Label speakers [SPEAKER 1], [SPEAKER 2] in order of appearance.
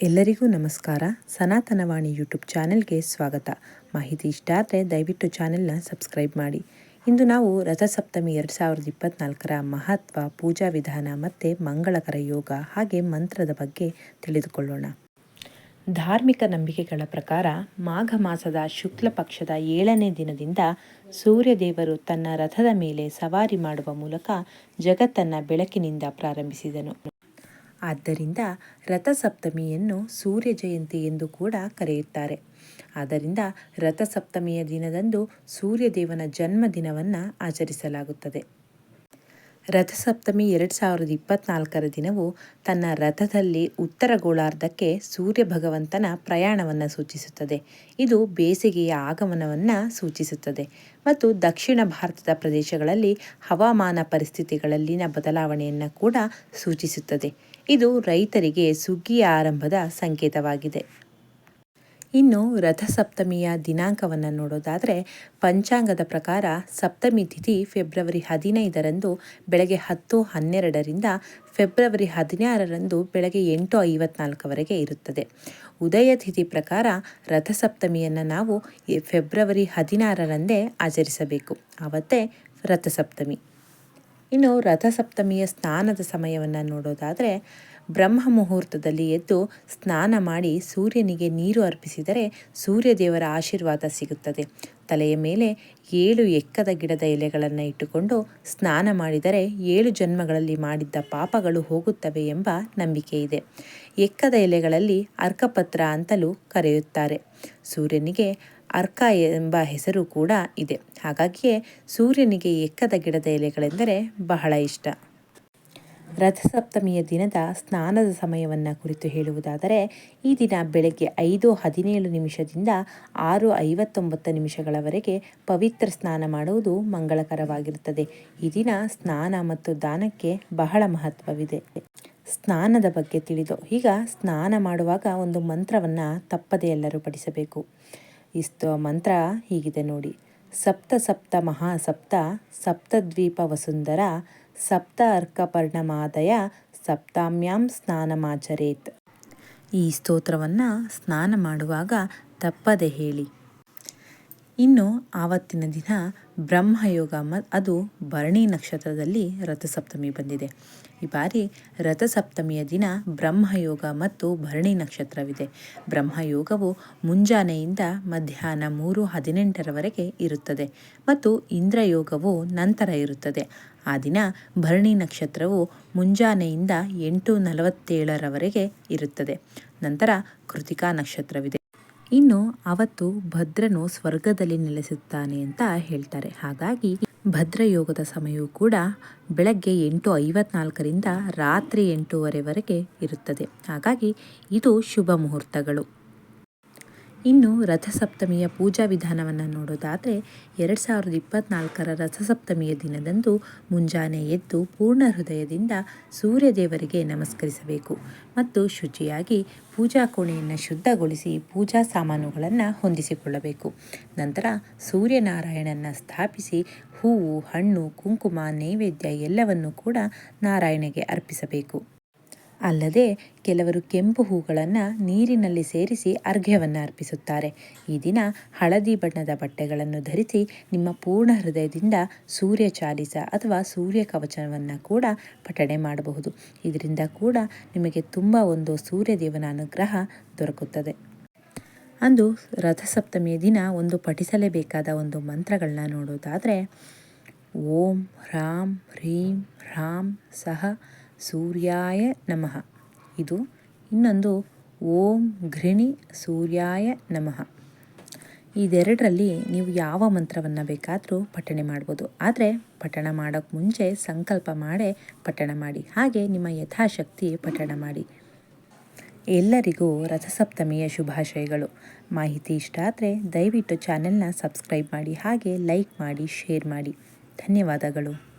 [SPEAKER 1] ಎಲ್ಲರಿಗೂ ನಮಸ್ಕಾರ. ಸನಾತನವಾಣಿ ಯೂಟ್ಯೂಬ್ ಚಾನೆಲ್ಗೆ ಸ್ವಾಗತ. ಮಾಹಿತಿ ಇಷ್ಟ ಆದರೆ ದಯವಿಟ್ಟು ಚಾನೆಲ್ನ ಸಬ್ಸ್ಕ್ರೈಬ್ ಮಾಡಿ. ಇಂದು ನಾವು ರಥಸಪ್ತಮಿ ಎರಡು ಸಾವಿರದ ಇಪ್ಪತ್ತ್ನಾಲ್ಕರ ಮಹತ್ವ, ಪೂಜಾ ವಿಧಾನ ಮತ್ತು ಮಂಗಳಕರ ಯೋಗ ಹಾಗೆ ಮಂತ್ರದ ಬಗ್ಗೆ ತಿಳಿದುಕೊಳ್ಳೋಣ. ಧಾರ್ಮಿಕ ನಂಬಿಕೆಗಳ ಪ್ರಕಾರ ಮಾಘ ಮಾಸದ ಶುಕ್ಲ ಪಕ್ಷದ ಏಳನೇ ದಿನದಿಂದ ಸೂರ್ಯದೇವರು ತನ್ನ ರಥದ ಮೇಲೆ ಸವಾರಿ ಮಾಡುವ ಮೂಲಕ ಜಗತ್ತನ್ನು ಬೆಳಕಿನಿಂದ ಪ್ರಾರಂಭಿಸಿದನು. ಆದ್ದರಿಂದ ರಥಸಪ್ತಮಿಯನ್ನು ಸೂರ್ಯ ಜಯಂತಿ ಎಂದು ಕೂಡ ಕರೆಯುತ್ತಾರೆ. ಆದ್ದರಿಂದ ರಥಸಪ್ತಮಿಯ ದಿನದಂದು ಸೂರ್ಯದೇವನ ಜನ್ಮದಿನವನ್ನು ಆಚರಿಸಲಾಗುತ್ತದೆ. ರಥಸಪ್ತಮಿ ಎರಡು ಸಾವಿರದ ಇಪ್ಪತ್ನಾಲ್ಕರ ದಿನವು ತನ್ನ ರಥದಲ್ಲಿ ಉತ್ತರ ಗೋಳಾರ್ಧಕ್ಕೆ ಸೂರ್ಯ ಭಗವಂತನ ಪ್ರಯಾಣವನ್ನು ಸೂಚಿಸುತ್ತದೆ. ಇದು ಬೇಸಿಗೆಯ ಆಗಮನವನ್ನು ಸೂಚಿಸುತ್ತದೆ ಮತ್ತು ದಕ್ಷಿಣ ಭಾರತದ ಪ್ರದೇಶಗಳಲ್ಲಿ ಹವಾಮಾನ ಪರಿಸ್ಥಿತಿಗಳಲ್ಲಿನ ಬದಲಾವಣೆಯನ್ನು ಕೂಡ ಸೂಚಿಸುತ್ತದೆ. ಇದು ರೈತರಿಗೆ ಸುಗ್ಗಿಯ ಆರಂಭದ ಸಂಕೇತವಾಗಿದೆ. ಇನ್ನು ರಥಸಪ್ತಮಿಯ ದಿನಾಂಕವನ್ನು ನೋಡೋದಾದರೆ ಪಂಚಾಂಗದ ಪ್ರಕಾರ ಸಪ್ತಮಿ ತಿಥಿ ಫೆಬ್ರವರಿ ಹದಿನೈದರಂದು ಬೆಳಗ್ಗೆ ಹತ್ತು ಹನ್ನೆರಡರಿಂದ ಫೆಬ್ರವರಿ ಹದಿನಾರರಂದು ಬೆಳಗ್ಗೆ ಎಂಟು ಐವತ್ನಾಲ್ಕವರೆಗೆ ಇರುತ್ತದೆ. ಉದಯ ತಿಥಿ ಪ್ರಕಾರ ರಥಸಪ್ತಮಿಯನ್ನು ನಾವು ಫೆಬ್ರವರಿ ಹದಿನಾರರಂದೇ ಆಚರಿಸಬೇಕು. ಆವತ್ತೇ ರಥಸಪ್ತಮಿ. ಇನ್ನು ರಥಸಪ್ತಮಿಯ ಸ್ನಾನದ ಸಮಯವನ್ನು ನೋಡೋದಾದರೆ ಬ್ರಹ್ಮ ಮುಹೂರ್ತದಲ್ಲಿ ಎದ್ದು ಸ್ನಾನ ಮಾಡಿ ಸೂರ್ಯನಿಗೆ ನೀರು ಅರ್ಪಿಸಿದರೆ ಸೂರ್ಯದೇವರ ಆಶೀರ್ವಾದ ಸಿಗುತ್ತದೆ. ತಲೆಯ ಮೇಲೆ ಏಳು ಎಕ್ಕದ ಗಿಡದ ಎಲೆಗಳನ್ನು ಇಟ್ಟುಕೊಂಡು ಸ್ನಾನ ಮಾಡಿದರೆ ಏಳು ಜನ್ಮಗಳಲ್ಲಿ ಮಾಡಿದ್ದ ಪಾಪಗಳು ಹೋಗುತ್ತವೆ ಎಂಬ ನಂಬಿಕೆ ಇದೆ. ಎಕ್ಕದ ಎಲೆಗಳಲ್ಲಿ ಅರ್ಕಪತ್ರ ಅಂತಲೂ ಕರೆಯುತ್ತಾರೆ. ಸೂರ್ಯನಿಗೆ ಅರ್ಕ ಎಂಬ ಹೆಸರು ಕೂಡ ಇದೆ. ಹಾಗಾಗಿಯೇ ಸೂರ್ಯನಿಗೆ ಎಕ್ಕದ ಗಿಡದ ಎಲೆಗಳೆಂದರೆ ಬಹಳ ಇಷ್ಟ. ರಥಸಪ್ತಮಿಯ ದಿನದ ಸ್ನಾನದ ಸಮಯವನ್ನು ಕುರಿತು ಹೇಳುವುದಾದರೆ, ಈ ದಿನ ಬೆಳಗ್ಗೆ ಐದು ಹದಿನೇಳು ನಿಮಿಷದಿಂದ ಆರು ಐವತ್ತೊಂಬತ್ತು ನಿಮಿಷಗಳವರೆಗೆ ಪವಿತ್ರ ಸ್ನಾನ ಮಾಡುವುದು ಮಂಗಳಕರವಾಗಿರುತ್ತದೆ. ಈ ದಿನ ಸ್ನಾನ ಮತ್ತು ದಾನಕ್ಕೆ ಬಹಳ ಮಹತ್ವವಿದೆ. ಸ್ನಾನದ ಬಗ್ಗೆ ತಿಳಿದು, ಈಗ ಸ್ನಾನ ಮಾಡುವಾಗ ಒಂದು ಮಂತ್ರವನ್ನು ತಪ್ಪದೆ ಎಲ್ಲರೂ ಪಡಿಸಬೇಕು ಇಷ್ಟು ಮಂತ್ರ ಹೀಗಿದೆ ನೋಡಿ. ಸಪ್ತ ಸಪ್ತ ಮಹಾಸಪ್ತ ಸಪ್ತದ್ವೀಪ ವಸುಂಧರ, ಸಪ್ತ ಅರ್ಕಪರ್ಣಮಾದಯ ಸಪ್ತಾಮ್ಯಾಂ ಸ್ನಾನಮಾಚರೇತ್. ಈ ಸ್ತೋತ್ರವನ್ನು ಸ್ನಾನ ಮಾಡುವಾಗ ತಪ್ಪದೆ ಹೇಳಿ. ಇನ್ನು ಆವತ್ತಿನ ದಿನ ಬ್ರಹ್ಮಯೋಗ ಮ ಅದು ಭರಣಿ ನಕ್ಷತ್ರದಲ್ಲಿ ರಥಸಪ್ತಮಿ ಬಂದಿದೆ. ಈ ಬಾರಿ ರಥಸಪ್ತಮಿಯ ದಿನ ಬ್ರಹ್ಮಯೋಗ ಮತ್ತು ಭರಣಿ ನಕ್ಷತ್ರವಿದೆ. ಬ್ರಹ್ಮಯೋಗವು ಮುಂಜಾನೆಯಿಂದ ಮಧ್ಯಾಹ್ನ ಮೂರು ಹದಿನೆಂಟರವರೆಗೆ ಇರುತ್ತದೆ ಮತ್ತು ಇಂದ್ರಯೋಗವು ನಂತರ ಇರುತ್ತದೆ. ಆ ದಿನ ಭರಣಿ ನಕ್ಷತ್ರವು ಮುಂಜಾನೆಯಿಂದ ಎಂಟು ನಲವತ್ತೇಳರವರೆಗೆ ಇರುತ್ತದೆ. ನಂತರ ಕೃತಿಕಾ ನಕ್ಷತ್ರವಿದೆ. ಇನ್ನು ಅವತ್ತು ಭದ್ರನು ಸ್ವರ್ಗದಲ್ಲಿ ನೆಲೆಸುತ್ತಾನೆ ಅಂತ ಹೇಳ್ತಾರೆ. ಹಾಗಾಗಿ ಭದ್ರಯೋಗದ ಸಮಯವು ಕೂಡ ಬೆಳಗ್ಗೆ ಎಂಟು ಐವತ್ನಾಲ್ಕರಿಂದ ರಾತ್ರಿ ಎಂಟೂವರೆವರೆಗೆ ಇರುತ್ತದೆ. ಹಾಗಾಗಿ ಇದು ಶುಭ ಮುಹೂರ್ತಗಳು. ಇನ್ನು ರಥಸಪ್ತಮಿಯ ಪೂಜಾ ವಿಧಾನವನ್ನು ನೋಡೋದಾದರೆ ಎರಡು ಸಾವಿರದ ಇಪ್ಪತ್ತ್ನಾಲ್ಕರ ರಥಸಪ್ತಮಿಯ ದಿನದಂದು ಮುಂಜಾನೆ ಎದ್ದು ಪೂರ್ಣ ಹೃದಯದಿಂದ ಸೂರ್ಯದೇವರಿಗೆ ನಮಸ್ಕರಿಸಬೇಕು ಮತ್ತು ಶುಚಿಯಾಗಿ ಪೂಜಾ ಕೋಣೆಯನ್ನು ಶುದ್ಧಗೊಳಿಸಿ ಪೂಜಾ ಸಾಮಾನುಗಳನ್ನು ಹೊಂದಿಸಿಕೊಳ್ಳಬೇಕು. ನಂತರ ಸೂರ್ಯನಾರಾಯಣನ ಸ್ಥಾಪಿಸಿ ಹೂವು, ಹಣ್ಣು, ಕುಂಕುಮ, ನೈವೇದ್ಯ ಎಲ್ಲವನ್ನು ಕೂಡ ನಾರಾಯಣಗೆ ಅರ್ಪಿಸಬೇಕು. ಅಲ್ಲದೆ ಕೆಲವರು ಕೆಂಪು ಹೂಗಳನ್ನು ನೀರಿನಲ್ಲಿ ಸೇರಿಸಿ ಅರ್ಘ್ಯವನ್ನು ಅರ್ಪಿಸುತ್ತಾರೆ ಈ ದಿನ ಹಳದಿ ಬಣ್ಣದ ಬಟ್ಟೆಗಳನ್ನು ಧರಿಸಿ ನಿಮ್ಮ ಪೂರ್ಣ ಹೃದಯದಿಂದ ಸೂರ್ಯ ಚಾಲಿಸ ಅಥವಾ ಸೂರ್ಯ ಕವಚವನ್ನು ಕೂಡ ಪಠಣೆ ಮಾಡಬಹುದು. ಇದರಿಂದ ಕೂಡ ನಿಮಗೆ ತುಂಬ ಒಂದು ಸೂರ್ಯದೇವನ ಅನುಗ್ರಹ ದೊರಕುತ್ತದೆ. ಅಂದು ರಥಸಪ್ತಮಿಯ ದಿನ ಒಂದು ಪಠಿಸಲೇಬೇಕಾದ ಒಂದು ಮಂತ್ರಗಳನ್ನ ನೋಡೋದಾದರೆ ಓಂ, ರಾಮ್, ಹ್ರೀಂ, ರಾಮ್, ಸಹ ಸೂರ್ಯಾಯ ನಮಃ. ಇದು ಇನ್ನೊಂದು ಓಂ ಘೃಣಿ ಸೂರ್ಯಾಯ ನಮಃ. ಇದೆರಡರಲ್ಲಿ ನೀವು ಯಾವ ಮಂತ್ರವನ್ನು ಬೇಕಾದರೂ ಪಠಣೆ ಮಾಡ್ಬೋದು. ಆದರೆ ಪಠಣ ಮಾಡೋಕ್ಕೆ ಮುಂಚೆ ಸಂಕಲ್ಪ ಮಾಡೇ ಪಠಣ ಮಾಡಿ. ಹಾಗೆ ನಿಮ್ಮ ಯಥಾಶಕ್ತಿ ಪಠಣ ಮಾಡಿ. ಎಲ್ಲರಿಗೂ ರಥಸಪ್ತಮಿಯ ಶುಭಾಶಯಗಳು. ಮಾಹಿತಿ ಇಷ್ಟ ಆದರೆ ದಯವಿಟ್ಟು ಚಾನೆಲ್ನ ಸಬ್ಸ್ಕ್ರೈಬ್ ಮಾಡಿ. ಹಾಗೆ ಲೈಕ್ ಮಾಡಿ, ಶೇರ್ ಮಾಡಿ. ಧನ್ಯವಾದಗಳು.